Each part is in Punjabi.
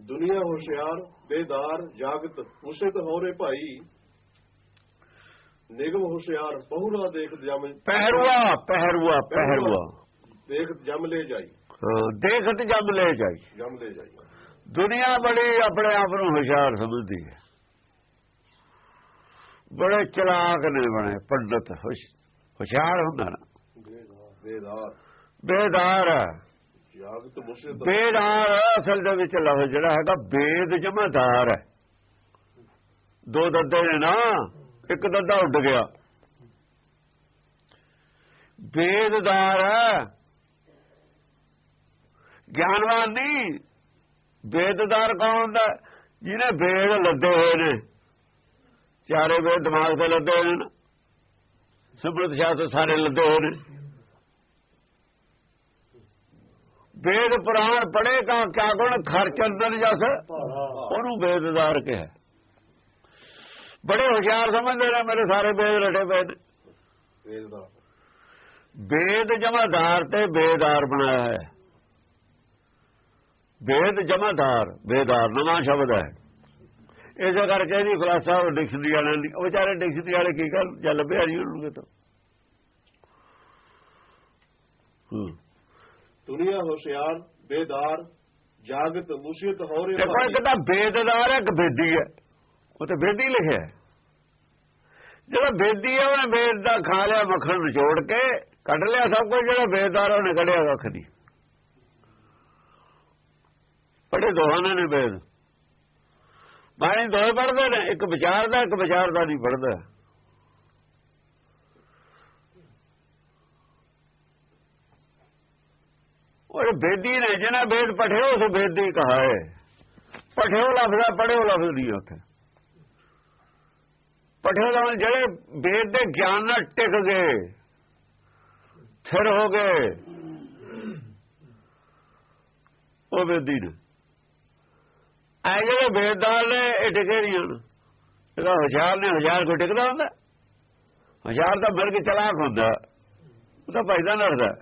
ਦੁਨੀਆ ਹੁਸ਼ਿਆਰ ਬੇਦਾਰ ਜਾਗਤ ਉਸਿਤ ਹੋਰੇ ਭਾਈ। ਨਿਗਮ ਹੁਸ਼ਿਆਰ ਬਹੁਰਾ ਦੇਖ ਜਮ ਪਹਿਰੂਆ ਪਹਿਰੂਆ ਪਹਿਰੂਆ। ਦੇਖ ਜਮ ਲੈ ਜਾਈ। ਹਾਂ, ਦੇਖਤ ਜਬ ਲੈ ਜਾਈ। ਜਮ ਲੈ ਜਾਈ। ਦੁਨੀਆ ਬੜੀ ਆਪਣੇ ਆਪ ਨੂੰ ਹੁਸ਼ਿਆਰ ਸਮਝਦੀ ਹੈ। ਬੜੇ ਚਲਾਕ ਨੇ ਬਣੇ ਪੰਡਤ ਹੁਸ਼- ਹੁਸ਼ਿਆਰ ਹੁੰਦਾ ਨਾ। ਬੇਦਾਰ ਬੇਦਾਰ। ਹੈ। ਬੇਦਾਰ ਅਸਲ ਦੇ ਵਿੱਚ ਲਫ਼ਜ਼ ਜਿਹੜਾ ਹੈਗਾ, ਬੇਦ ਜਮਾਦਾਰ ਹੈ। ਦੋ ਦੱਦੇ ਨੇ ਨਾ, ਇੱਕ ਦੱਦਾ ਉੱਡ ਗਿਆ। ਬੇਦਦਾਰ ਹੈ। ਗਿਆਨਵਾਨ ਨਹੀਂ। ਬੇਦਦਾਰ ਕੌਣ ਹੁੰਦਾ? ਜਿਹਨੇ ਬੇਦ ਲੱਦੇ ਹੋਏ ਨੇ। ਚਾਰੇ ਵੇਦ ਦਿਮਾਗ ਤੇ ਲੱਦੇ ਹੋਏ ਨੇ। ਸਿਮਰਤ ਸ਼ਾਸਤਰ ਸਾਰੇ ਲੱਦੇ ਹੋਏ ਨੇ। ਵੇਦ ਪੁਰਾਣ ਪੜੇ ਕਾ ਕਿਆ ਗੁਣ? ਖਰਚੰਦਨ ਜਸ। ਉਹਨੂੰ ਵੇਦਦਾਰ ਕਿਹਾ। ਬੜੇ ਹੁਸ਼ਿਆਰ ਸਮਝਦੇ ਨੇ ਮੇਰੇ ਸਾਰੇ ਵੇਦ ਰਟੇ ਪਏ ਨੇ ਬੇਦਾਰ ਵੇਦ ਜਮਾਦਾਰ ਤੇ ਬੇਦਾਰ ਬਣਾਇਆ ਹੈ। ਵੇਦ ਜਮਾਦਾਰ ਬੇਦਾਰ ਨਵਾਂ ਸ਼ਬਦ ਹੈ। ਇਸੇ ਕਰਕੇ ਇਹਦੀ ਖੁਲਾਸਾ ਉਹ ਡਿਕਸ਼ਨਰੀ ਵਾਲਿਆਂ ਉਹ ਵਿਚਾਰੇ ਡਿਕਸ਼ਨਰੀ ਵਾਲੇ ਕੀ ਕਰ ਜਾਂ ਲੱਭਿਆ ਨਹੀਂ ਉਹਨੂੰ ਤਾਂ ਹੂੰ। ਦੁਨੀਆ ਹੁਸ਼ਿਆਰ ਬੇਦਾਰ ਜਾਗਤ ਮੁਸਿਤ ਹੋਰੇ ਦੇਖੋ ਇੱਕ ਤਾਂ ਬੇਦਦਾਰ ਹੈ ਇੱਕ ਬੇਦੀ ਹੈ? ਉਹ ਤੇ ਬੇਦੀ ਲਿਖਿਆ ਹੈ। ਜਿਹੜਾ ਬੇਦੀ ਹੈ ਉਹਨੇ ਵੇਦ ਦਾ ਖਾ ਲਿਆ ਮੱਖਣ ਨਿਚੋੜ ਕੇ ਕੱਢ ਲਿਆ ਸਭ ਕੁਝ ਜਿਹੜਾ ਬੇਦਾਰ ਹੈ, ਉਹਨੇ ਕੱਢਿਆ ਕੱਖ ਨਹੀਂ ਪੜੇ ਦੋਹਾਂ ਨੇ ਵੇਦ ਬਾਣੀ ਦੋਏ ਪੜਦੇ ਨੇ ਇੱਕ ਵਿਚਾਰ ਦਾ ਇੱਕ ਵਿਚਾਰ ਦਾ ਨਹੀਂ ਪੜਦਾ ਉਹ ਬੇਦੀ ਨੇ, ਜਿਹਨਾਂ ਬੇਦ ਪਠਿਓ ਉਸ ਬੇਦੀ ਕਹਾਏ ਪਠਿਓ ਲਫ਼ਜ਼ ਪੜਿਓ ਲਫ਼ਜ਼ ਨਹੀਂ ਉੱਥੇ। ਪਠਿਓ ਲਫ਼ਜ਼ ਜਿਹੜੇ ਬੇਦ ਦੇ ਗਿਆਨ ਨਾਲ ਟਿਕ ਗਏ ਫਿਰ ਹੋ ਗਏ, ਉਹ ਬੇਦੀ ਨੇ। ਐ ਜਿਹੜੇ ਵੇਦਦਾਰ ਨੇ, ਇਹ ਟਿਕੇ ਨਹੀਂ ਹਨ ਇਹਦਾ ਹਜ਼ਾਰ ਨੇ, ਹਜ਼ਾਰ ਕੋ ਟਿਕਦਾ ਹੁੰਦਾ। ਹਜ਼ਾਰ ਦਾ ਮਰਗ ਚਲਾਕ ਹੁੰਦਾ। ਉਹ ਤਾਂ ਪੈਦਾ ਲੜਦਾ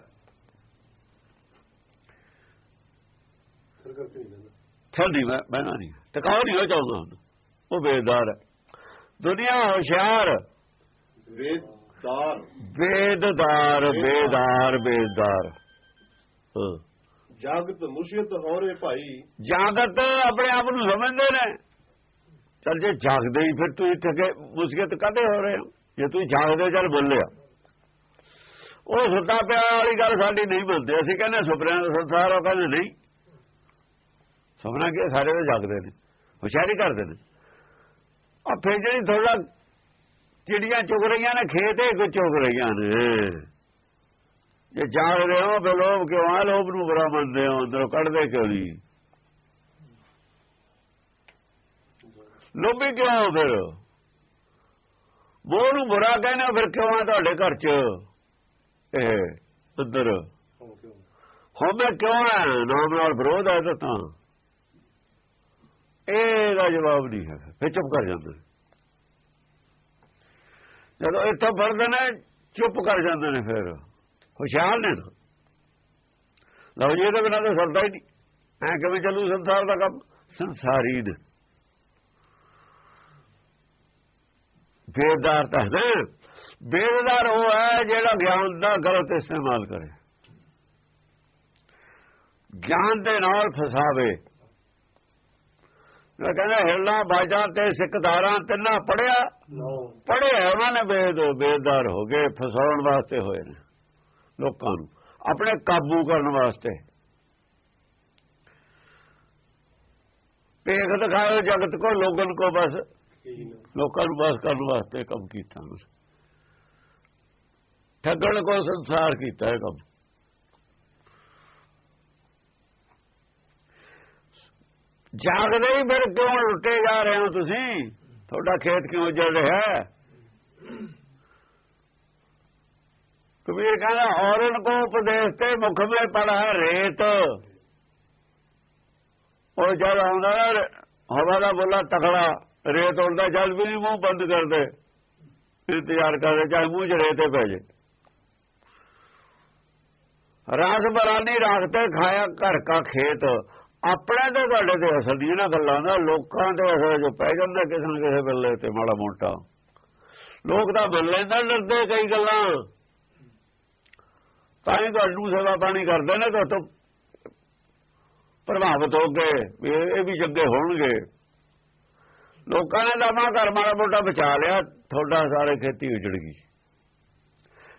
ਠੰਡੀ ਮੈਂ ਬਹਿਣਾ ਨਹੀਂ। ਟਿਕਾਉ ਨਹੀਂ ਹੋ ਚਾਹੁੰਦਾ। ਉਹ ਬੇਦਾਰ ਹੈ। ਦੁਨੀਆ ਹੁਸ਼ਿਆਰ। ਵੇਦਦਾਰ ਬੇਦਾਰ ਬੇਦਾਰ। ਹਾਂ। ਜਾਗਤ ਮੁਸਿਤ ਹੋਰੇ ਭਾਈ। ਜਾਗਤ ਆਪਣੇ ਆਪ ਨੂੰ ਸਮਝਦੇ ਨੇ। ਚਲ ਜੇ ਜਾਗਦੇ ਹੀ ਫਿਰ ਤੂੰ ਇੱਥੇ ਕੇ ਮੁਸਕਤ ਕਾਦੇ ਹੋ ਰਹੇ ਹੋ? ਜੇ ਤੂੰ ਜਾਗਦੇ ਚੱਲ ਬੋਲਿਆ ਉਹ ਸੁੱਤਾ ਪਿਆ ਵਾਲੀ ਗੱਲ ਸਾਡੀ ਨਹੀਂ ਮੰਨਦੇ ਅਸੀਂ ਕਹਿੰਦੇ ਸੁਪਨਿਆਂ ਦਾ ਸੰਸਾਰ ਉਹ ਕਹਿੰਦੇ ਨਹੀਂ। ਸੁਪਨਾ ਕੀ? ਸਾਰੇ ਤਾਂ ਜਾਗਦੇ ਨੇ ਹੁਸ਼ਿਆਰੀ ਕਰਦੇ ਨੇ। ਆ ਫਿਰ ਜਿਹੜੀ ਥੋੜਾ ਚਿੜੀਆਂ ਚੁਗ ਰਹੀਆਂ ਨੇ ਖੇਤ ਕੋ ਚੁਗ ਰਹੀਆਂ ਨੇ। ਜੇ ਜਾਗ ਰਹੇ ਹੋ ਬੇ ਲੋਭ ਕਿਉਂ ਆ? ਲੋਭ ਨੂੰ ਬੁਰਾ ਮੰਨਦੇ ਹੋ ਅੰਦਰੋਂ ਕੱਢਦੇ ਕਿਉਂ ਨਹੀਂ? ਲੋਭੀ ਕਿਉਂ ਹੋ ਫਿਰ? ਮੋਹ ਨੂੰ ਬੁਰਾ ਕਹਿੰਦੇ ਫਿਰ ਕਿਉਂ ਆ ਤੁਹਾਡੇ ਘਰ ਚ? ਇਹ ਅੰਦਰ ਹੋਵੇ ਕਿਉਂ? ਹੈ ਨਾਮ ਨਾਲ ਵਿਰੋਧ ਤਾਂ ਤਾਂ। ਇਹਦਾ ਜਵਾਬ ਨਹੀਂ ਹੈ। ਫਿਰ ਚੁੱਪ ਕਰ ਜਾਂਦਾ ਨੇ। ਜਦੋਂ ਇੱਥੋਂ ਫੜਦੇ ਨੇ, ਚੁੱਪ ਕਰ ਜਾਂਦੇ ਨੇ ਫਿਰ। ਹੁਸ਼ਿਆਰ ਨੇ ਲਓ ਜੀ, ਇਹਦੇ ਬਿਨਾਂ ਤਾਂ ਸਰਦਾ ਹੀ ਨਹੀਂ। ਐ ਕਿਵੇਂ ਚੱਲੂ ਸੰਸਾਰ ਦਾ ਕੰਮ? ਸੰਸਾਰੀ ਨੇ। ਬੇਦਾਰ ਤਾਂ ਹੈ। ਨਾ ਬੇਦਾਰ ਉਹ ਹੈ ਜਿਹੜਾ ਗਿਆਨ ਦਾ ਗਲਤ ਇਸਤੇਮਾਲ ਕਰੇ। ਗਿਆਨ ਦੇ ਨਾਲ ਫਸਾਵੇ। ਉਹ ਕਹਿੰਦਾ ਹਿਰਨਾ ਬਾਜਾਂ ਤੇ ਸਿੱਖਦਾਰਾਂ ਤਿੰਨਾ ਪੜਿਆ। ਪੜਿਆ ਉਹਨਾਂ ਨੇ ਵੇਦ ਬੇਦਾਰ ਹੋ ਗਏ ਫਸਾਉਣ ਵਾਸਤੇ ਹੋਏ ਨੇ ਲੋਕਾਂ ਨੂੰ ਆਪਣੇ ਕਾਬੂ ਕਰਨ ਵਾਸਤੇ। ਪੇਖ ਦਿਖਾਓ ਜਗਤ ਕੋ ਲੋਗਨ ਕੋ ਬਸ। ਲੋਕਾਂ ਨੂੰ ਬਸ ਕਰਨ ਵਾਸਤੇ ਕੰਮ ਕੀਤਾ ਠੱਗਣ ਕੋ ਸੰਸਾਰ ਕੀਤਾ ਹੈ ਕੰਮ। ਜਾਗਦੇ ਹੀ ਫਿਰ ਕਿਉਂ ਲੁੱਟੇ ਜਾ ਰਹੇ ਹੋ ਤੁਸੀਂ? ਤੁਹਾਡਾ ਖੇਤ ਕਿਉਂ ਜਲ ਰਿਹਾ ਹੈ? ਕਬੀਰ ਕਹਿੰਦਾ ਔਰਨ ਕੋ ਉਪਦੇਸ਼ ਤੇ ਮੁਖ ਮੇ ਪੜਾ ਰੇਤ। ਉਹ ਜਦ ਆਉਂਦਾ ਨਾ, ਹਵਾ ਦਾ ਬੋਲਾ ਤਕੜਾ, ਰੇਤ ਉਲਦਾ ਜਦ ਵੀ ਮੂੰਹ ਬੰਦ ਕਰਦੇ ਇੰਤਜ਼ਾਰ ਕਰਦੇ, ਚਾਹੇ ਮੂੰਹ ਚ ਰੇਤੇ ਪੈ ਜੇ। ਰਾਸ ਬਰਾਨੀ ਰਾਖਤੇ ਖਾਇਆ ਘਰ ਕਾ ਖੇਤ। ਆਪਣੇ ਤੇ ਤੁਹਾਡੇ ਤੇ ਅਸਰ ਨਹੀਂ, ਇਹਨਾਂ ਗੱਲਾਂ ਦਾ। ਲੋਕਾਂ ਤੇ ਅਸਰ ਜੋ ਪੈ ਜਾਂਦਾ ਕਿਸੇ ਨਾ ਕਿਸੇ ਵੇਲੇ ਤੇ ਮਾੜਾ ਮੋਟਾ। ਲੋਕ ਤਾਂ ਮੰਨ ਲੈਂਦਾ, ਡਰਦੇ ਕਈ ਗੱਲਾਂ। ਤਾਂ ਹੀ ਤੁਹਾਨੂੰ ਸੇਵਾ ਪਾਣੀ ਕਰਦੇ ਨੇ ਤਾਂ ਤੋਂ ਪ੍ਰਭਾਵਿਤ ਹੋ ਕੇ ਇਹ ਵੀ ਚੰਗੇ ਹੋਣਗੇ। ਲੋਕਾਂ ਨੇ ਤਾਂ ਘਰ ਮਾੜਾ ਮੋਟਾ ਬਚਾ ਲਿਆ, ਤੁਹਾਡਾ ਸਾਰੇ ਖੇਤੀ ਉਜੜ ਗਈ।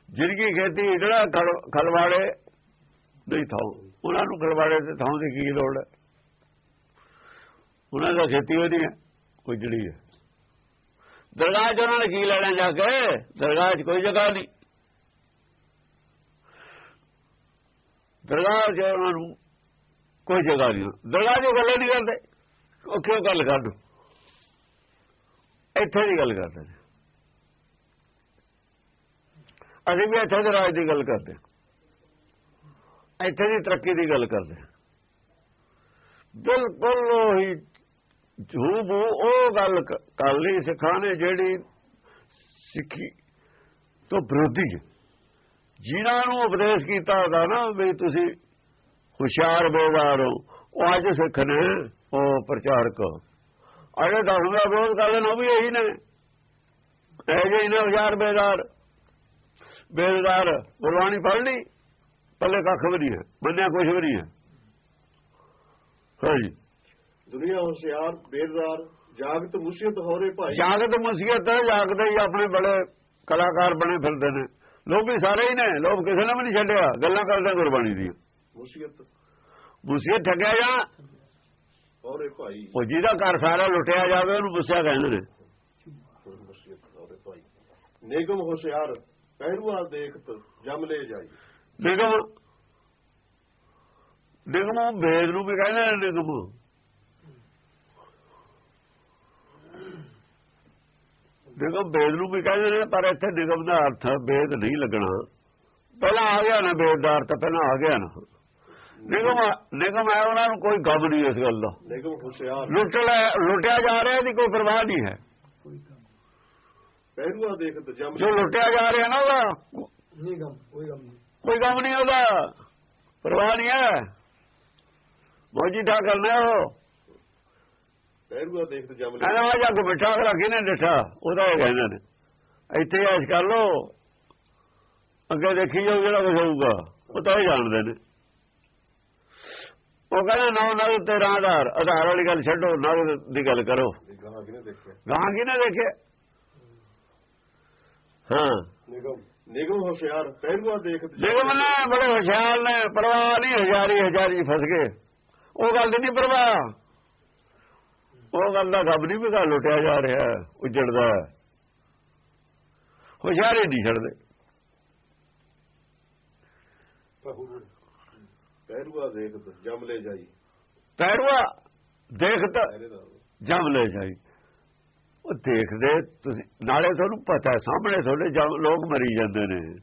ਜਿਰਗੀ ਖੇਤੀ ਜਿਹੜਾ ਖਲਵਾੜੇ ਨਹੀਂ ਥਾਉ। ਉਹਨਾਂ ਨੂੰ ਖਲਵਾੜੇ ਤੇ ਥਾਂ ਦੀ ਕੀ ਲੋੜ ਹੈ? ਉਹਨਾਂ ਦਾ ਖੇਤੀ ਉਹਦੀ ਹੈ ਉਜੜੀ ਹੈ। ਦਰਗਾਹ 'ਚ ਉਹਨਾਂ ਨੇ ਕੀ ਲੈਣਾ ਜਾ ਕੇ? ਦਰਗਾਹ 'ਚ ਕੋਈ ਜਗ੍ਹਾ ਨਹੀਂ। ਦਰਗਾਹ 'ਚ ਉਹਨਾਂ ਨੂੰ ਕੋਈ ਜਗ੍ਹਾ ਨਹੀਂ। ਦਰਗਾਹ 'ਚ ਗੱਲ ਨਹੀਂ ਕਰਦੇ। ਉਹ ਕਿਉਂ ਗੱਲ ਕਰ ਇੱਥੇ ਦੀ ਗੱਲ ਕਰਦੇ ਨੇ। ਅਸੀਂ ਵੀ ਇੱਥੇ ਦੇ ਰਾਜ ਦੀ ਗੱਲ ਕਰਦੇ ਹਾਂ। ਇੱਥੇ ਦੀ ਤਰੱਕੀ ਦੀ ਗੱਲ ਕਰਦੇ ਬਿਲਕੁਲ ਉਹੀ ਝੂਬ ਉਹ ਗੱਲ ਕ- ਕਰ ਲਈ ਸਿੱਖਾਂ ਨੇ ਜਿਹੜੀ ਸਿੱਖੀ ਤੋਂ ਵਿਰੋਧੀ ਹੈ। ਜਿਨ੍ਹਾਂ ਨੂੰ ਉਪਦੇਸ਼ ਕੀਤਾ ਹੁੰਦਾ ਨਾ ਵੀ ਤੁਸੀਂ ਹੁਸ਼ਿਆਰ ਬੇਦਾਰ ਹੋ, ਉਹ ਅੱਜ ਸਿੱਖ ਨੇ, ਉਹ ਪ੍ਰਚਾਰਕ। ਅਜੇ ਦਸ ਦਾ ਵਿਰੋਧ ਕਰਦੇ ਨੇ ਉਹ ਵੀ ਇਹੀ ਨੇ। ਇਹ ਜਿਹੇ ਨੇ ਹੁਸ਼ਿਆਰ ਬੇਦਾਰ ਬੇਦਾਰ ਗੁਰਬਾਣੀ ਪੜ੍ਹਨੀ। ਪੱਲੇ ਕੱਖ ਵੀ ਨਹੀਂ ਹੈ ਮੰਨਿਆ ਕੁਝ ਵੀ ਨਹੀਂ ਹੈ। ਹਾਂਜੀ। ਦੁਨੀਆ ਹੁਸ਼ਿਆਰ ਬੇਦਾਰ ਜਾਗਤ ਮੁਸੀਬਤ ਹੋਰੇ ਭਾਈ। ਜਾਗਤ ਮੁਸੀਬਤ ਹੈ ਜਾਗਦੇ ਹੀ ਆਪਣੇ ਬੜੇ ਕਲਾਕਾਰ ਬਣੇ ਫਿਰਦੇ ਨੇ। ਲੋਕ ਵੀ ਸਾਰੇ ਹੀ ਨੇ ਲੋਕ ਕਿਸੇ ਨੇ ਵੀ ਨਹੀਂ ਛੱਡਿਆ ਗੱਲਾਂ ਕਰਦੇ ਗੁਰਬਾਣੀ ਦੀਆਂ। ਮੁਸੀਬਤ। ਮੁਸੀਬਤ ਠੱਗਿਆ ਜਾਂ? ਹੋਰੇ ਭਾਈ। ਉਹ ਜਿਹਦਾ ਘਰ ਸਾਰਾ ਲੁੱਟਿਆ ਜਾਵੇ ਉਹਨੂੰ ਗੁੱਸਾ ਕਹਿੰਦੇ ਨੇ। ਮੁਸੀਬਤ ਹੋਰੇ ਭਾਈ। ਨਿਗਮ ਹੁਸ਼ਿਆਰ ਪਹਿਰੂਆ ਦੇਖਤ ਜਮ ਲੈ ਜਾਈ। ਨਿਗਮ ਨਿਗਮ ਵੇਦ ਨੂੰ ਵੀ ਕਹਿੰਦੇ ਨੇ ਨਿਗਮ ਨਿਗਮ ਵੇਦ ਨੂੰ ਵੀ ਕਹਿੰਦੇ ਨੇ ਪਰ ਇੱਥੇ ਨਿਗਮ ਦਾ ਅਰਥ ਵੇਦ ਨਹੀਂ ਲੱਗਣਾ। ਪਹਿਲਾਂ ਆ ਗਿਆ ਨਾ ਵੇਦ ਦਾ ਅਰਥ ਪਹਿਲਾਂ ਆ ਗਿਆ ਨਾ। ਨਿਗਮ ਨਿਗਮ ਹੈ ਉਹਨਾਂ ਨੂੰ ਕੋਈ ਗਮ ਨਹੀਂ ਇਸ ਗੱਲ ਦਾ। ਨਿਗਮ ਹੁਸ਼ਿਆਰ ਲੁੱਟ ਲੈ- ਲੁੱਟਿਆ ਜਾ ਰਿਹਾ ਇਹਦੀ ਕੋਈ ਪਰਵਾਹ ਨਹੀਂ ਹੈ। ਪਹਿਰੂਆ ਦੇਖਤ ਜਮ ਜੋ ਲੁੱਟਿਆ ਜਾ ਰਿਹਾ ਨਾ ਉਹਦਾ। ਨਿਗਮ ਕੋਈ ਗਮ ਨਹੀਂ। ਕੋਈ ਕੰਮ ਨਹੀਂ ਉਹਦਾ। ਪਰਵਾਹ ਨਹੀਂ ਹੈ। ਮੋਜੀ ਠਾ ਕਰਨਾ ਉਹ। ਪਹਿਰੂਆ ਦੇਖਤ ਜਮ ਲੈ ਕਹਿੰਦਾ ਆ ਜਾ ਕੇ ਬਿਠਾ ਕੇ ਰੱਖੀ ਨੇ ਡਿਠਾ। ਉਹਦਾ ਇਹ ਕਹਿੰਦੇ ਨੇ। ਇੱਥੇ ਐਸ਼ ਕਰ ਲੋ ਅੱਗੇ ਦੇਖੀ ਜਾਓ ਜਿਹੜਾ ਕੁਝ ਹੋਊਗਾ। ਉਹ ਤਾਂ ਇਹ ਜਾਣਦੇ ਨੇ। ਉਹ ਕਹਿੰਦਾ ਨੌ ਨਗ ਤੇ ਆਧਾਰ। ਆਧਾਰ ਵਾਲੀ ਗੱਲ ਛੱਡੋ ਨਗ ਦੀ ਗੱਲ ਕਰੋ। ਗਾਂ ਕਿਨੇ ਦੇਖਿਆ? ਗਾਂ ਕਿਨੇ ਦੇਖੇ ਹਾਂ। ਨਿਗਮ। ਨਿਗਮ ਹੁਸ਼ਿਆਰ ਪਹਿਰੂਆ ਦੇਖਤ ਜਮ ਨਿਗਮ ਨੇ ਬੜੇ ਹੁਸ਼ਿਆਰ ਨੇ ਪਰਵਾਹ ਨਹੀਂ ਹਜ਼ਾਰੀ ਹਜ਼ਾਰੀ ਫਸ ਗਏ। ਉਹ ਗੱਲ ਨਹੀਂ ਪਰਵਾਹ। ਉਹ ਗੱਲ ਦਾ ਰੱਬ ਨਹੀਂ ਵੀ ਗੱਲ ਲੁੱਟਿਆ ਜਾ ਰਿਹਾ ਉੱਜੜਦਾ। ਹੁਸ਼ਿਆਰੀ ਨਹੀਂ ਛੱਡਦੇ। ਪਹਿਰੂਆ ਦੇਖਤ ਜਮ ਲੈ ਜਾਈ ਦੇਖਤ ਪਹਿਰੇਦਾਰ ਜਮ ਲੈ ਜਾਈ। ਉਹ ਦੇਖਦੇ ਤੁਸੀਂ, ਨਾਲੇ ਤੁਹਾਨੂੰ ਪਤਾ ਸਾਹਮਣੇ ਤੁਹਾਡੇ ਜਮ- ਲੋਕ ਮਰੀ ਜਾਂਦੇ ਨੇ।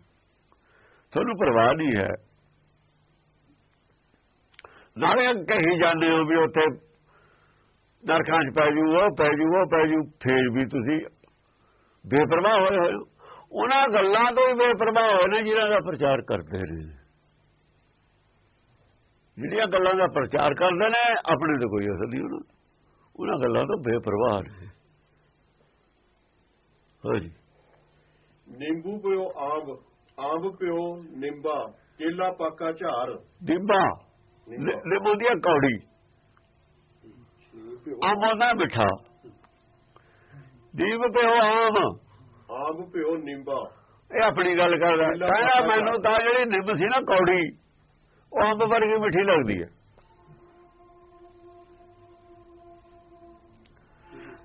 ਤੁਹਾਨੂੰ ਪਰਵਾਹ ਨਹੀਂ ਹੈ। ਨਾਲੇ ਕਹੀ ਜਾਂਦੇ ਹੋ ਵੀ ਉੱਥੇ ਨਰਕਾਂ 'ਚ ਪੈ ਜੂ, ਉਹ ਪੈ ਜੂ, ਉਹ ਪੈ ਜੂ, ਫੇਰ ਵੀ ਤੁਸੀਂ ਬੇਪਰਵਾਹ ਹੋਏ ਹੋਏ ਹੋ। ਉਹਨਾਂ ਗੱਲਾਂ ਤੋਂ ਹੀ ਬੇਪਰਵਾਹ ਹੋਏ ਨੇ ਜਿਨ੍ਹਾਂ ਦਾ ਪ੍ਰਚਾਰ ਕਰਦੇ ਨੇ। ਜਿਹੜੀਆਂ ਗੱਲਾਂ ਦਾ ਪ੍ਰਚਾਰ ਕਰਦੇ ਨੇ, ਆਪਣੇ ਤੇ ਕੋਈ ਅਸਰ ਨਹੀਂ ਉਹਨਾਂ ਉਹਨਾਂ ਗੱਲਾਂ ਤੋਂ ਬੇਪਰਵਾਹ ਨੇ। ਹਾਂਜੀ। ਨਿੰਬੂ ਪਿਓ ਆਂਬ ਆਂਬ ਪਿਓ ਨਿੰਬਾ ਕੇਲਾ ਪਾਕਾ ਝਾਰ। ਡਿੰਬਾ ਨਿੰਬੂ। ਦੀ ਕੌੜੀ। ਆਮ ਦਾ ਮਿੱਠਾ। ਦੀਪ ਪਿਓ ਆਮ। ਆਂਬ ਪਿਓ ਨਿੰਬਾ। ਇਹ ਆਪਣੀ ਗੱਲ ਕਰਦਾ। ਕਹਿੰਦਾ ਮੈਨੂੰ ਤਾਂ ਜਿਹੜੀ ਨਿੰਬ ਸੀ ਨਾ ਕੌੜੀ ਉਹ ਅੰਬ ਵਰਗੀ ਮਿੱਠੀ ਲੱਗਦੀ ਹੈ।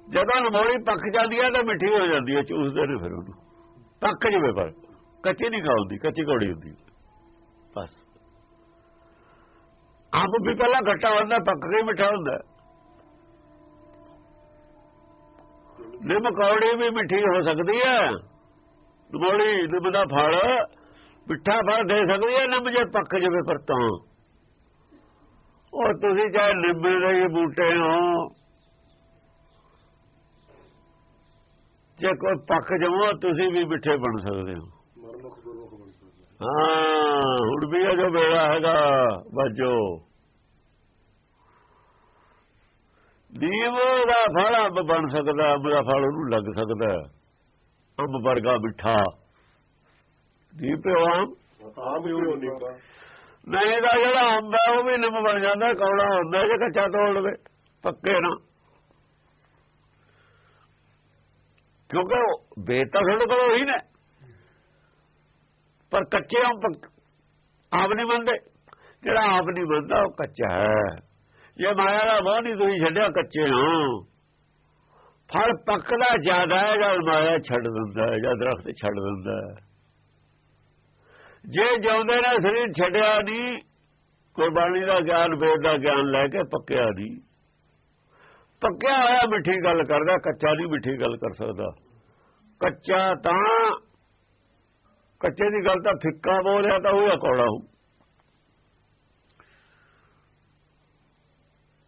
ਜਦੋਂ ਨਮੋੜੀ ਪੱਕ ਜਾਂਦੀ ਹੈ ਤਾਂ ਮਿੱਠੀ ਹੋ ਜਾਂਦੀ ਹੈ ਚੂਸਦੇ ਨੇ ਫਿਰ ਉਹਨੂੰ। ਪੱਕ ਜਵੇ ਪਰ, ਕੱਚੀ ਨਹੀਂ ਖਾਉਂਦੀ ਕੱਚੀ ਕੌੜੀ ਹੁੰਦੀ। ਬਸ। ਅੰਬ ਵੀ ਪਹਿਲਾਂ ਖੱਟਾ ਹੁੰਦਾ ਪੱਕ ਕੇ ਮਿੱਠਾ ਹੁੰਦਾ। ਨਿੰਮ ਕੌੜੀ ਵੀ ਮਿੱਠੀ ਹੋ ਸਕਦੀ ਹੈ। ਨਮੋੜੀ ਨਿੰਮ ਦਾ ਫਲ, ਮਿੱਠਾ ਫਲ ਦੇ ਸਕਦੀ ਹੈ, ਨਿੰਮ ਜੇ ਪੱਕ ਜਵੇ ਪਰ ਤਾਂ। ਉਹ ਤੁਸੀਂ ਚਾਹੇ ਨਿੰਮ ਦੇ ਬੂਟੇ ਹੋ ਜੇ ਕੋਈ ਪੱਕ ਜਾਵੋ ਤੁਸੀਂ ਵੀ ਮਿੱਠੇ ਬਣ ਸਕਦੇ ਹੋ। ਹਾਂ, ਹੁਣ ਵੀ ਇਹ ਜੋ ਵੇਲਾ ਹੈਗਾ, ਬਾਜੋ। ਦੀਵ ਦਾ ਫਲ ਅੰਬ ਬਣ ਸਕਦਾ, ਅੰਬ ਦਾ ਫਲ ਉਹਨੂੰ ਲੱਗ ਸਕਦਾ। ਅੰਬ ਵਰਗਾ ਮਿੱਠਾ। ਦੀਪ ਪਿਓ ਆਮ? ਨਹੀਂ ਦਾ ਜਿਹੜਾ ਅੰਬ ਹੈ, ਉਹ ਵੀ ਨਿੰਮ ਬਣ ਜਾਂਦਾ, ਕੌੜਾ ਹੁੰਦਾ, ਜੇ ਕੱਚਾ ਤੋੜ ਲਵੇ, ਪੱਕੇ ਨਾ। ਕਿਉਂਕਿ ਉਹ ਵੇਦ ਤਾਂ ਤੁਹਾਡੇ ਕੋਲ ਉਹੀ ਨੇ। ਪਰ ਕੱਚੇ ਅੰਬ ਪੱਕ- ਆਪ ਨਹੀਂ ਮੰਨਦੇ ਜਿਹੜਾ ਆਪ ਨਹੀਂ ਮੰਨਦਾ ਉਹ ਕੱਚਾ ਹੈ। ਜੇ ਮਾਇਆ ਦਾ ਮੋਹ ਨਹੀਂ ਤੁਸੀਂ ਛੱਡਿਆ, ਕੱਚੇ ਹੋ। ਫਲ ਪੱਕਦਾ ਜ਼ਿਆਦਾ ਹੈ, ਜਦ ਮਾਇਆ ਛੱਡ ਦਿੰਦਾ ਹੈ, ਜਦ ਦਰਖਤ ਛੱਡ ਦਿੰਦਾ ਹੈ। ਜੇ ਜਿਉਂਦੇ ਨੇ, ਸਰੀਰ ਛੱਡਿਆ ਨਹੀਂ, ਕੁਰਬਾਨੀ ਦਾ ਗਿਆਨ, ਵੇਦ ਦਾ ਗਿਆਨ ਲੈ ਕੇ ਪੱਕਿਆ ਨਹੀਂ। ਪੱਕਿਆ ਹੋਇਆ ਮਿੱਠੀ ਗੱਲ ਕਰਦਾ, ਕੱਚਾ ਨਹੀਂ ਮਿੱਠੀ ਗੱਲ ਕਰ ਸਕਦਾ। ਕੱਚਾ ਤਾਂ, ਕੱਚੇ ਦੀ ਗੱਲ ਤਾਂ ਫਿੱਕਾ ਬੋਲਿਆ ਤਾਂ ਉਹ ਕੌੜਾ ਹੋ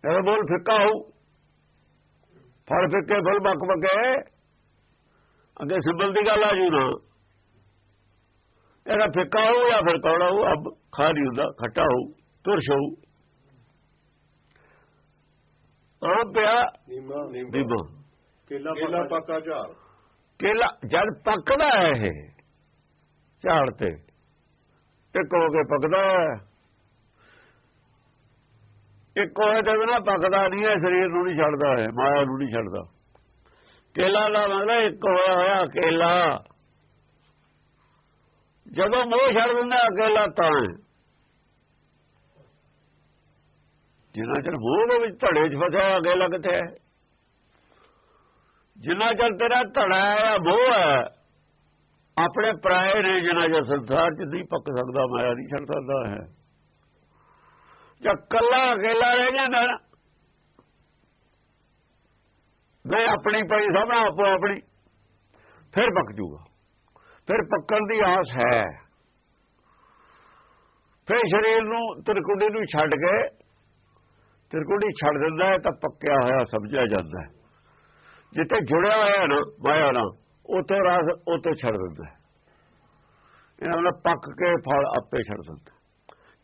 ਇਹ ਬੋਲ ਫਿੱਕਾ ਹੋ ਫੜ ਫਿੱਕੇ, ਫਲ ਬੱਕ ਬੱਕੇ, ਅੱਗੇ ਸਿੰਬਲ ਦੀ ਗੱਲ ਆ ਜੂ ਨਾ। ਇਹਦਾ ਫਿੱਕਾ ਹੋ ਜਾਂ ਫਿਰ ਕੌੜਾ ਹੋ ਅਬ ਖਾ ਨਹੀਂ ਹੁੰਦਾ, ਖੱਟਾ ਹੋ ਤੁਰਸ਼ ਹੋ ਆ ਪਿਆ ਨੀਮਾ ਨੀਮਾ। ਦੀਬੋ ਕੇਲਾ ਪੱਕਾ ਝਾੜ। ਕੇਲਾ ਜਦ ਪੱਕਦਾ ਹੈ ਇਹ ਝਾੜ ਤੇ। ਇੱਕ ਹੋ ਕੇ ਪੱਕਦਾ ਹੈ। ਇੱਕ ਹੋਏ ਤੇ ਨਾ ਪੱਕਦਾ ਨਹੀਂ ਹੈ ਸਰੀਰ ਨੂੰ ਨਹੀਂ ਛੱਡਦਾ ਹੈ ਮਾਇਆ ਨੂੰ ਨਹੀਂ ਛੱਡਦਾ। ਕੇਲਾ ਦਾ ਮਤਲਬ ਇੱਕ ਹੋਇਆ ਹੋਇਆ ਕੇਲਾ। ਜਦੋਂ ਮੋਹ ਛੱਡ ਦਿੰਦਾ ਅਕੇਲਾ ਤਾਂ ਹੈ ਜਿੰਨਾ ਚਿਰ ਮੂੰਹ ਦੇ ਵਿੱਚ ਧੜੇ 'ਚ ਫਸਿਆ ਅਕੇਲਾ ਕਿੱਥੇ ਹੈ ਜਿੰਨਾ ਚਿਰ ਤੇਰਾ ਧੜਾ ਹੈ ਮੋਹ ਹੈ, ਆਪਣੇ ਪਰਾਏ ਨੇ ਜਿੰਨਾ ਚਿਰ ਸੰਸਾਰ 'ਚ ਨਹੀਂ ਪੱਕ ਸਕਦਾ, ਮਾਇਆ ਨਹੀਂ ਛੱਡ ਸਕਦਾ ਹੈ ਜਾਂ ਕੱਲਾ ਅਕੇਲਾ ਰਹਿ ਜਾਂਦਾ ਨਾ। ਮੈਂ ਆਪਣੀ ਪਈ ਸਾਹਮਣਾ, ਆਪੋ ਆਪਣੀ। ਫਿਰ ਪੱਕ ਜੂਗਾ। ਫਿਰ ਪੱਕਣ ਦੀ ਆਸ ਹੈ। ਫਿਰ ਸਰੀਰ ਨੂੰ ਤਿਰਕੁੜੀ ਨੂੰ ਛੱਡ ਕੇ ਤਿਰਕੁੜੀ ਛੱਡ ਦਿੰਦਾ ਹੈ ਤਾਂ ਪੱਕਿਆ ਹੋਇਆ ਸਮਝਿਆ ਜਾਂਦਾ ਹੈ। ਜਿੱਥੇ ਜੁੜਿਆ ਹੋਇਆ ਨਾ ਮਾਇਆ ਨਾਲ ਉਤੋਂ ਰਾਸ ਉਤੋਂ ਛੱਡ ਦਿੰਦਾ ਇਹਨਾਂ ਨਾਲ ਪੱਕ ਕੇ ਫਲ ਆਪੇ ਛੱਡ ਦਿੰਦਾ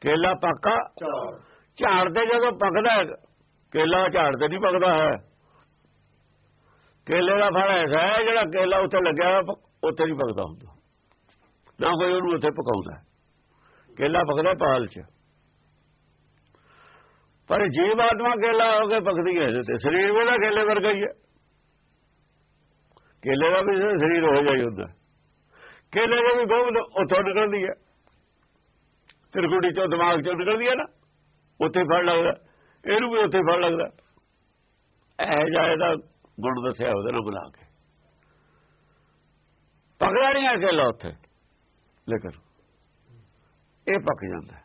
ਕੇਲਾ ਪੱਕਾ ਝਾੜ ਝਾੜ। ਤੇ ਜਦੋਂ ਪੱਕਦਾ ਹੈ ਕੇਲਾ ਝਾੜ ਤੇ ਨਹੀਂ ਪੱਕਦਾ ਹੈ। ਕੇਲੇ ਦਾ ਫਲ ਐਸਾ ਹੈ ਜਿਹੜਾ ਕੇਲਾ ਉੱਥੇ ਲੱਗਿਆ ਹੋਇਆ ਉੱਥੇ ਨਹੀਂ ਪੱਕਦਾ ਹੁੰਦਾ। ਨਾ ਕੋਈ ਉਹਨੂੰ ਉੱਥੇ ਪਕਾਉਂਦਾ। ਕੇਲਾ ਪੱਕਦਾ ਪਾਲ 'ਚ। ਪਰ ਜੀਵ ਆਤਮਾ ਕੇਲਾ ਹੋ ਕੇ ਪੱਕਦੀ ਹੈ ਇਹਦੇ ਤੇ। ਸਰੀਰ ਵੀ ਕੇਲੇ ਵਰਗਾ ਹੀ ਹੈ। ਕੇਲੇ ਦਾ ਵੀ ਸਰੀਰ ਹੋ ਜਾਈ ਹੁੰਦਾ। ਕੇਲੇ ਦਾ ਵੀ ਗੋਬਦ ਉੱਥੋਂ ਨਿਕਲਦੀ ਹੈ। ਤਿਰਕੁੜੀ ਚੋਂ ਦਿਮਾਗ ਚੋਂ ਨਿਕਲਦੀ ਹੈ ਨਾ। ਉੱਥੇ ਫੜ ਲੱਗਦਾ। ਇਹਨੂੰ ਵੀ ਉੱਥੇ ਫੜ ਲੱਗਦਾ। ਇਹ ਜਾਇਦਾ ਗੁਣ ਦੱਸਿਆ ਉਹਦੇ ਨੂੰ ਬੁਲਾ ਕੇ। ਪਕੜਾ ਨਹੀਂ ਅਕੇਲਾ ਉੱਥੇ। ਲੇਕਿਨ ਇਹ ਪੱਕ ਜਾਂਦਾ।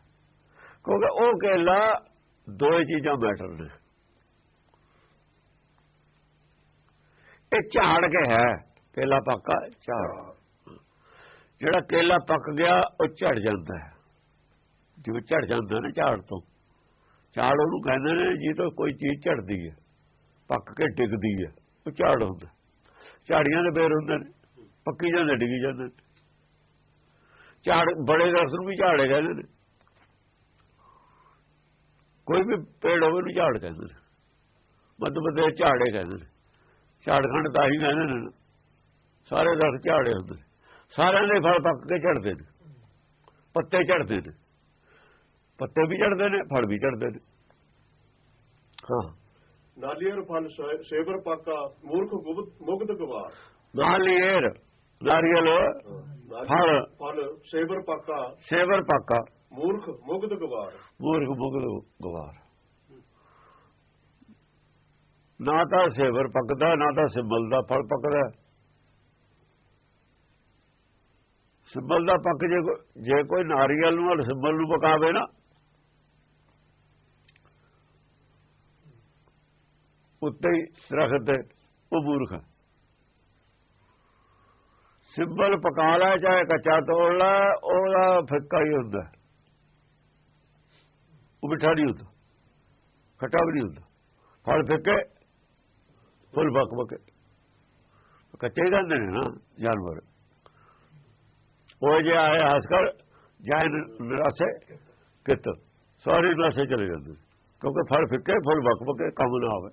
ਕਿਉਂਕਿ ਉਹ ਕੇਲਾ ਦੋ ਚੀਜ਼ਾਂ ਮੈਟਰ ਨੇ। ਇਹ ਝਾੜ ਕੇ ਹੈ, ਕੇਲਾ ਪੱਕਾ ਝਾੜ। ਜਿਹੜਾ ਕੇਲਾ ਪੱਕ ਗਿਆ, ਉਹ ਝੜ ਜਾਂਦਾ ਹੈ। ਜਿਵੇਂ ਝੜ ਜਾਂਦਾ ਨਾ ਝਾੜ ਤੋਂ। ਝਾੜ ਉਹਨੂੰ ਕਹਿੰਦੇ ਨੇ, ਜੀ ਤੋਂ ਕੋਈ ਚੀਜ਼ ਝੜਦੀ ਹੈ, ਪੱਕ ਕੇ ਡਿੱਗਦੀ ਹੈ, ਉਹ ਝਾੜ ਹੁੰਦਾ ਝਾੜੀਆਂ ਦੇ ਬੇਰ ਹੁੰਦੇ ਨੇ, ਪੱਕੀ ਜਾਂਦੇ, ਡਿੱਗੀ ਜਾਂਦੇ ਨੇ। ਝਾੜ, ਬੜੇ ਦਰਸ ਨੂੰ ਵੀ ਝਾੜੇ ਕਹਿੰਦੇ ਨੇ। ਕੋਈ ਵੀ ਪੇੜ ਹੋਵੇ ਨੂੰ ਝਾੜ ਕਹਿੰਦੇ ਨੇ। ਮੱਧ ਪ੍ਰਦੇਸ਼ ਝਾੜੇ ਕਹਿੰਦੇ ਨੇ। ਝਾੜਖੰਡ ਤਾਂ ਹੀ ਕਹਿੰਦੇ ਨੇ। ਨਾ। ਸਾਰੇ ਦਰਖਤ ਝਾੜੇ ਹੁੰਦੇ ਸਾਰਿਆਂ ਦੇ ਫਲ ਪੱਕ ਕੇ ਝੜਦੇ ਨੇ। ਪੱਤੇ ਝੜਦੇ ਨੇ। ਪੱਤੇ ਵੀ ਝੜਦੇ ਨੇ ਫਲ ਵੀ ਝੜਦੇ ਨੇ। ਹਾਂ। ਨਾਲੀਅਰ ਫਲ ਸੇਵਰ ਪੱਕਾ ਮੂਰਖ ਮੁਗਧ ਗਵਾਰ। ਨਾਲੀਏਰ ਨਾਰੀਅਲ ਨਾਲੀਅਰ ਫਲ ਸੇਵਰ ਪੱਕਾ। ਸੇਵਰ ਪਾਕਾ। ਮੂਰਖ ਮੁਗਧ ਗਵਾਰ। ਮੂਰਖ ਮੁਗਲ ਗਵਾਰ। ਨਾ ਤਾਂ ਸੇਵਰ ਪੱਕਦਾ, ਨਾ ਤਾਂ ਸਿਬਲ ਦਾ ਫਲ ਪੱਕਦਾ। ਸਿਬਲ ਦਾ ਪੱਕ ਜੇ ਕੋਈ- ਜੇ ਕੋਈ ਨਾਰੀਅਲ ਨੂੰ ਔਰ ਸਿਮਲ ਨੂੰ ਪਕਾਵੇ ਨਾ, ਉੱਤੇ ਹੀ ਦਰਖਤ ਉਹ ਮੂਰਖ। ਹੈ ਸਿੰਬਲ ਪਕਾ ਲੈ, ਚਾਹੇ ਕੱਚਾ ਤੋੜ ਲੈ, ਉਹਦਾ ਫਿੱਕਾ ਹੀ ਹੁੰਦਾ। ਉਹ ਮਿੱਠਾ ਨਹੀਂ ਹੁੰਦਾ। ਖੱਟਾ ਵੀ ਨਹੀਂ ਹੁੰਦਾ। ਫਲ ਫਿੱਕੇ, ਫੁੱਲ ਬਕ ਬਕੇ। ਕੱਚੇ ਹੀ ਨੇ ਨਾ ਜਾਨਵਰ। ਉਹ ਜੇ ਆਏ ਹੱਸ ਕਰ ਜਾਇ ਨਰਾਸੇ, ਕਿਤ। ਸਾਰੇ ਨਰਾਸੇ ਚਲੇ ਜਾਂਦੇ ਕਿਉਂਕਿ ਫਲ ਫਿੱਕੇ, ਫੁੱਲ ਵਕ ਵਕੇ ਕੰਮ ਨਾ ਆਵੇ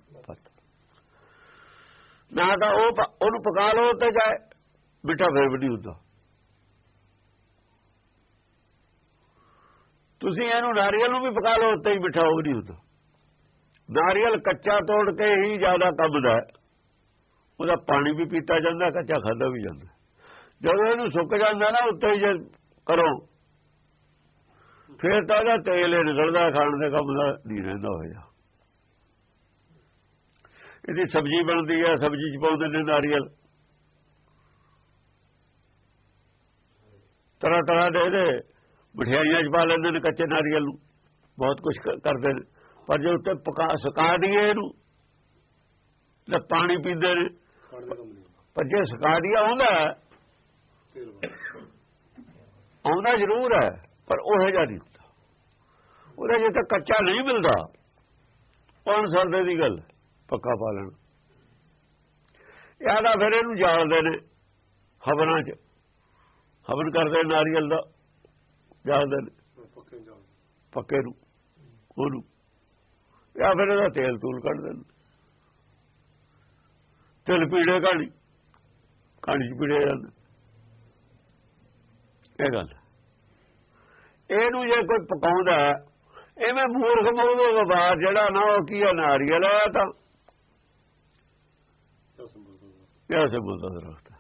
ਨਾ ਤਾਂ ਉਹ ਉਹਨੂੰ ਪਕਾ ਲਓ ਤੇ ਜਾਏ। ਮਿੱਠਾ ਫਿਰ ਵੀ ਨਹੀਂ ਹੁੰਦਾ। ਤੁਸੀਂ ਇਹਨੂੰ ਨਾਰੀਅਲ ਨੂੰ ਵੀ ਪਕਾ ਲਓ, ਉੱਤੇ ਹੀ ਮਿੱਠਾ ਉਹ ਨਹੀਂ ਹੁੰਦਾ। ਨਾਰੀਅਲ ਕੱਚਾ ਤੋੜ ਕੇ ਹੀ ਜ਼ਿਆਦਾ ਕੰਬਦਾ ਹੈ। ਉਹਦਾ ਪਾਣੀ ਵੀ ਪੀਤਾ ਜਾਂਦਾ, ਕੱਚਾ ਖਾਦਾ ਵੀ ਜਾਂਦਾ। ਜਦੋਂ ਇਹਨੂੰ ਸੁੱਕ ਜਾਂਦਾ ਨਾ, ਉੱਤੇ ਹੀ ਜੇ ਕਰੋ। ਫਿਰ ਤਾਂ ਉਹਦਾ ਤੇਲ ਹੀ ਨਿਕਲਦਾ, ਖਾਣ ਦੇ ਕੰਮ ਦਾ ਨਹੀਂ ਰਹਿੰਦਾ ਹੋਇਆ ਇਹਦੀ ਸਬਜ਼ੀ ਬਣਦੀ ਹੈ, ਸਬਜ਼ੀ ਚ ਪਾਉਂਦੇ ਨੇ ਨਾਰੀਅਲ। ਤਰ੍ਹਾਂ ਤਰ੍ਹਾਂ ਦੇ ਇਹਦੇ ਮਠਿਆਈਆਂ ਚ ਪਾ ਲੈਂਦੇ ਨੇ ਕੱਚੇ ਨਾਰੀਅਲ ਨੂੰ। ਬਹੁਤ ਕੁਝ ਕਰਦੇ ਨੇ। ਪਰ ਜੇ ਉੱਤੇ ਪਕਾ ਸੁਕਾ ਦਈਏ ਇਹਨੂੰ ਤਾਂ ਪਾਣੀ ਪੀਂਦੇ ਨੇ। ਪਰ ਜੇ ਸੁਕਾ ਦਿਆ ਆਉਂਦਾ ਆਉਂਦਾ ਜ਼ਰੂਰ ਹੈ ਪਰ ਉਹ ਜਿਹਾ ਨਹੀਂ ਹੁੰਦਾ। ਉਹਦਾ ਜੇ ਤਾਂ ਕੱਚਾ ਨਹੀਂ ਮਿਲਦਾ। ਪੰਜ ਸਰਦੇ ਦੀ ਗੱਲ ਪੱਕਾ ਪਾ ਲੈਣ। ਯਾਦਾ ਫਿਰ ਇਹਨੂੰ ਜਾਲਦੇ ਨੇ ਹਵਨਾਂ 'ਚ। ਹਵਨ ਕਰਦੇ ਨਾਰੀਅਲ ਦਾ। ਜਾਲਦੇ ਨੇ ਪੱਕੇ ਨੂੰ ਉਹਨੂੰ ਜਾਂ ਫਿਰ ਇਹਦਾ ਤੇਲ ਤੂਲ ਕੱਢਦੇ ਨੇ ਤਿਲ ਪੀੜੇ ਕਾਣੀ ਕਾਣੀ ਪੀੜੇ ਜਾਂਦੇ ਇਹ ਗੱਲ। ਇਹਨੂੰ ਜੇ ਕੋਈ ਪਕਾਉਂਦਾ ਐਵੇਂ ਮੂਰਖ ਮੂਰਖ ਵਪਾਰ ਜਿਹੜਾ ਨਾ ਉਹ ਕੀ ਹੈ ਨਾਰੀਅਲ ਹੈ ਤਾਂ? ਇਹ ਸੇ ਬੋਲਦਾ ਦਰਖਤ।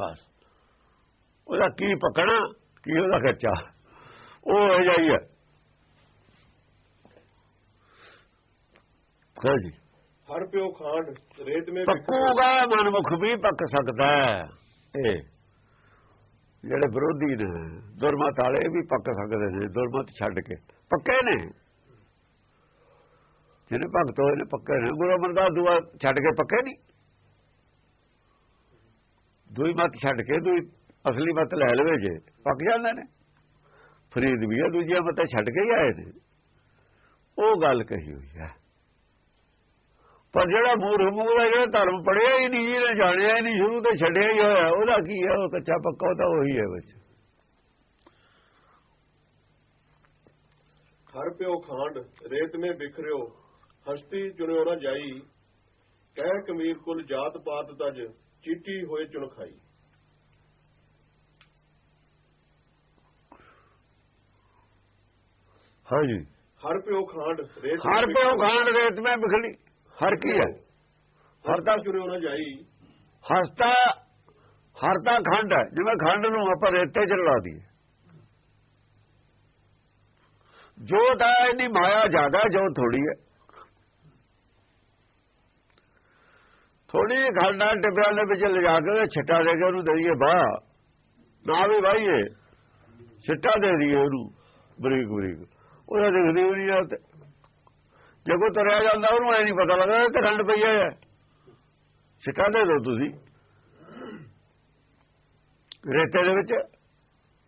ਬਸ। ਉਹਦਾ ਕੀ ਪਕਣਾ? ਕੀ ਉਹਦਾ ਕੱਚਾ ਉਹ ਹੋ ਜਾਈ ਹੈ ਹਾਂ ਜੀ ਹਰ ਪਿਓ ਖਾਂਡ ਰੇਤ ਮੇ ਪੱਕੂਗਾ ਮਨਮੁਖ ਵੀ ਪੱਕ ਸਕਦਾ ਹੈ। ਇਹ ਜਿਹੜੇ ਵਿਰੋਧੀ ਨੇ ਦੁਰਮਤ ਵਾਲੇ ਵੀ ਪੱਕ ਸਕਦੇ ਨੇ ਦੁਰਮਤ ਛੱਡ ਕੇ। ਪੱਕੇ ਨੇ। ਜਿਹਨੇ ਭਗਤ ਹੋਏ ਨੇ ਪੱਕੇ ਨੇ। ਗੁਰੂ ਅਮਰਦਾਸ ਦੁਆ ਛੱਡ ਕੇ ਪੱਕੇ ਨਹੀਂ। ਦੂਈ ਮਤ ਛੱਡ ਕੇ ਦੂਈ ਅਸਲੀ ਮਤ ਲੈ ਲਵੇ ਜੇ, ਪੱਕ ਜਾਂਦੇ ਨੇ। ਫਰੀਦ ਵੀ ਆ, ਦੂਜੀਆਂ ਮਤਾਂ ਛੱਡ ਕੇ ਹੀ ਆਏ ਨੇ। ਉਹ ਗੱਲ ਕਹੀ ਹੋਈ ਹੈ ਪਰ ਜਿਹੜਾ ਮੂਰਖ ਮੂਹ ਦਾ ਜਿਹੜਾ ਧਰਮ ਪੜਿਆ ਹੀ ਨਹੀਂ, ਜਿਹਨੇ ਜਾਣਿਆ ਹੀ ਨਹੀਂ, ਸ਼ੁਰੂ ਤੋਂ ਛੱਡਿਆ ਹੀ ਹੋਇਆ, ਉਹਦਾ ਕੀ ਹੈ ਉਹ ਕੱਚਾ ਪੱਕਾ ਉਹ ਤਾਂ ਉਹੀ ਹੈ ਵਿੱਚ। ਹਰ ਪਿਓ ਖਾਂਡ, ਰੇਤ ਮੇ ਬਿਖਰਿਓ, ਹਸਤੀ ਚੁਣਿਓ ਨਾ ਜਾਈ, ਕਹਿ ਕਮੀਰ ਕੁਲ ਜਾਤ ਪਾਤ ਤਜ, ਚੀਟੀ ਹੋਏ ਚੁਣ ਖਾਈ। ਹਾਂਜੀ। ਹਰ ਪਿਓ ਖਾਂਡ ਰੇਤ ਹਰ ਪਿਓ ਖਾਂਡ ਰੇਤ ਮੈਂ ਬਿਖੜੀ ਹਰ ਕੀ ਹੈ? ਹਰ ਤਾਂ ਚੁਣਿਓ ਨਾ ਜਾਈ। ਹਸਤਾ ਹਰ ਤਾਂ ਖੰਡ ਹੈ। ਜਿਵੇਂ ਖੰਡ ਨੂੰ ਆਪਾਂ ਰੇਤੇ 'ਚ ਲਾ ਦਈਏ। ਜੋ ਤਾਂ ਇਹਦੀ ਮਾਇਆ ਜ਼ਿਆਦਾ ਜੋ ਥੋੜੀ ਹੈ। ਥੋੜੀ ਖੰਡਾਂ ਟਿੱਬਿਆਂ ਦੇ ਵਿੱਚ ਲਿਜਾ ਕੇ ਛਿੱਟਾ ਦੇ ਕੇ ਉਹਨੂੰ ਦੇਈਏ ਬਾਹ ਨਾ ਵੀ ਵਾਹੀਏ। ਛਿੱਟਾ ਦੇ ਦਈਏ ਉਹਨੂੰ ਬਰੀਕ ਬਰੀਕ ਉਹਦਾ ਦਿਖਦੀ ਵੀ ਨਹੀਂ ਆ ਤੇ ਜੇ ਕੋਈ ਤੁਰਿਆ ਜਾਂਦਾ ਉਹਨੂੰ ਐ ਨਹੀਂ ਪਤਾ ਲੱਗਦਾ ਤਾਂ ਖੰਡ ਪਈ ਹੈ। ਛਿੱਟਾ ਦੇ ਦਿਓ ਤੁਸੀਂ। ਰੇਤੇ ਦੇ ਵਿੱਚ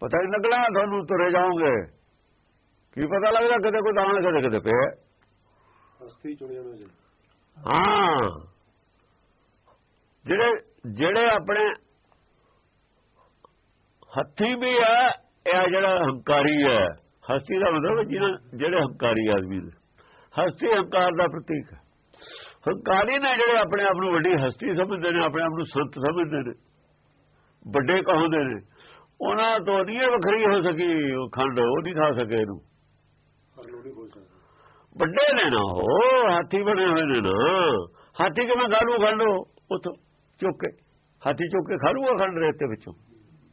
ਪਤਾ ਨਹੀਂ ਲੱਗਣਾ ਤੁਹਾਨੂੰ ਤੁਰੇ ਜਾਓਗੇ। ਕੀ ਪਤਾ ਲੱਗਦਾ ਕਿਤੇ ਕੋਈ ਦਾਣ ਕਿਤੇ ਕਿਤੇ ਪਿਆ ਹਸਤੀ ਚੁਣਿਓ ਨਾ ਜਾਈ ਹਾਂ। ਜਿਹੜੇ ਜਿਹੜੇ ਆਪਣੇ ਹੱਥੀ ਵੀ ਹੈ ਇਹ ਜਿਹੜਾ ਹੰਕਾਰੀ ਹੈ। ਹਸਤੀ ਦਾ ਮਤਲਬ ਜਿਹਨਾਂ ਜਿਹੜੇ ਹੰਕਾਰੀ ਆਦਮੀ ਨੇ। ਹਸਤੀ ਹੰਕਾਰ ਦਾ ਪ੍ਰਤੀਕ ਹੈ। ਹੰਕਾਰੀ ਨੇ ਜਿਹੜੇ ਆਪਣੇ ਆਪ ਨੂੰ ਵੱਡੀ ਹਸਤੀ ਸਮਝਦੇ ਨੇ ਆਪਣੇ ਆਪ ਨੂੰ ਸੰਤ ਸਮਝਦੇ ਨੇ ਵੱਡੇ ਕਹਾਉਂਦੇ ਨੇ ਉਹਨਾਂ ਤੋਂ ਨਹੀਂ ਵੱਖਰੀ ਹੋ ਸਕੀ ਉਹ ਖੰਡ ਉਹ ਨਹੀਂ ਖਾ ਸਕੇ ਇਹਨੂੰ। ਵੱਡੇ ਨੇ ਨਾ ਉਹ ਹਾਥੀ ਬਣੇ ਹੋਏ ਨੇ ਨਾ। ਹਾਥੀ ਕਿਵੇਂ ਖਾ ਲੂ ਖੰਡ ਉਥੋਂ ਚੁੱਕ ਕੇ। ਹਾਥੀ ਚੁੱਕ ਕੇ ਖਾ ਲੂਗਾ ਖੰਡ ਰੇਤੇ ਵਿੱਚੋਂ।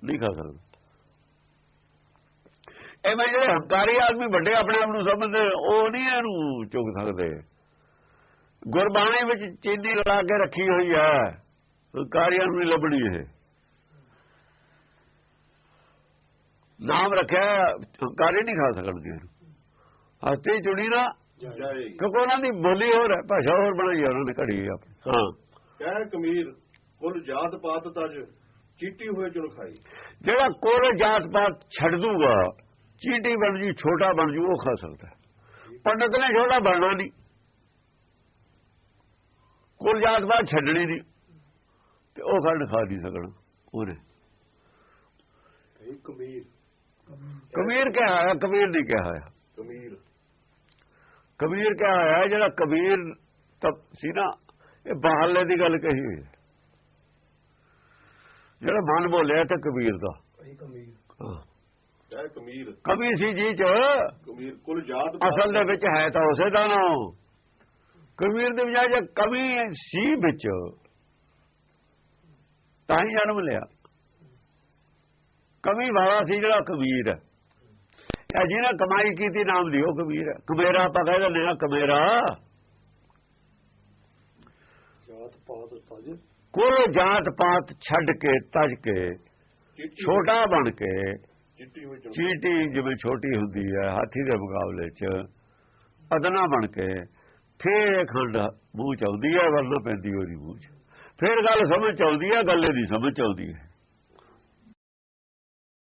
ਨਹੀਂ ਖਾ ਸਕਦਾ। ਐਵੇਂ ਜਿਹੜੇ ਹੰਕਾਰੀ ਆਦਮੀ ਵੱਡੇ ਆਪਣੇ ਆਪ ਨੂੰ ਸਮਝਦੇ ਉਹ ਨਹੀਂ ਇਹਨੂੰ ਚੁੱਕ ਸਕਦੇ। ਗੁਰਬਾਣੀ ਵਿੱਚ ਚੀਨੀ ਲਾ ਕੇ ਰੱਖੀ ਹੋਈ ਹੈ। ਹੰਕਾਰੀਆਂ ਨੂੰ ਲੱਭਣੀ ਇਹ। ਨਾਮ ਰੱਖਿਆ ਹੰਕਾਰੀ ਨਹੀਂ ਖਾ ਇਹਨੂੰ ਹਸਤੀ ਚੁਣੀ ਨਾ ਕਿਉਂਕਿ ਉਹਨਾਂ ਦੀ ਬੋਲੀ ਹੋਰ ਹੈ ਭਾਸ਼ਾ ਹੋਰ ਬਣਾਈ ਹੈ ਉਹਨਾਂ ਨੇ ਘੜੀ ਆਪਣੀ ਹਾਂ। ਕਹਿ ਕਮੀਰ ਕੁਲ ਜਾਤ ਪਾਤ ਤਜ ਚੀਟੀ ਹੋਏ ਚੁਣ ਖਾਈ ਜਿਹੜਾ ਕੋਲ ਜਾਤ ਪਾਤ ਛੱਡ ਦੂਗਾ ਚੀਟੀ ਬਣ ਜੂ ਛੋਟਾ ਬਣ ਜੂ ਉਹ ਖਾ ਸਕਦਾ ਪੰਡਤ ਨੇ ਛੋਟਾ ਬਣਨਾ ਨਹੀਂ। ਕੁਲ ਜਾਤ ਬਾਅਦ ਛੱਡਣੀ ਨਹੀਂ। ਤੇ ਉਹ ਖੰਡ ਖਾ ਨਹੀਂ ਸਕਣਾ ਉਹਨੇ ਕਬੀਰ। ਕਬੀਰ ਕਿਹਾ ਆਇਆ ਕਬੀਰ ਨਹੀਂ ਕਿਹਾ ਕਬੀਰ। ਕਬੀਰ ਕਿਹਾ ਜਿਹੜਾ ਕਬੀਰ ਤਬ ਸੀ ਨਾ ਇਹ ਬਾਹਰਲੇ ਦੀ ਗੱਲ ਕਹੀ ਹੋਈ ਜਿਹੜਾ ਮਨ ਬੋਲਿਆ ਤਾਂ ਕਬੀਰ ਦਾ। ਕਬੀਰ। ਹੈ ਕਮੀ ਸੀ ਜੀ ਚ। ਕਮੀਰ ਕੁੱਲ ਜਾਤ ਅਸਲ ਦੇ ਵਿੱਚ ਹੈ ਤਾਂ ਉਸੇ ਦਾ ਨਾ। ਕਬੀਰ ਦੇ ਵਜਾਏ ਜੇ ਕਮੀ ਸੀ ਵਿੱਚ ਤਾਂ ਹੀ ਜਨਮ ਲਿਆ। ਕਮੀ ਵਾਲਾ ਸੀ ਜਿਹੜਾ ਕਬੀਰ ਹੈ ਜਿਹਨੇ ਕਮਾਈ ਕੀਤੀ ਨਾਮ ਦੀ ਉਹ ਕਬੀਰ ਹੈ ਕਬੇਰਾ ਆਪਾਂ ਕਹਿੰਦੇ ਨੇ ਕਬੇਰਾ ਜਾਤ ਪਾਤ ਤਜ। ਕੋਲ ਜਾਤ ਪਾਤ ਛੱਡ ਕੇ ਤਜ ਕੇ ਛੋਟਾ ਬਣ ਕੇ ਚਿੱਟੀ ਚੀਟੀ ਜਿਵੇਂ ਛੋਟੀ ਹੁੰਦੀ ਹੈ ਹਾਥੀ ਦੇ ਮੁਕਾਬਲੇ 'ਚ ਅਦਨਾ ਬਣ ਕੇ ਫੇਰ ਖੰਡ ਮੂੰਹ ਚ ਆਉਂਦੀ ਹੈ ਵਰਨਾ ਪੈਂਦੀ ਉਹਦੀ ਮੂੰਹ ਚ। ਫੇਰ ਗੱਲ ਸਮਝ ਚ ਆਉਂਦੀ ਹੈ ਗੱਲੇ ਦੀ ਸਮਝ ਚ ਆਉਂਦੀ ਹੈ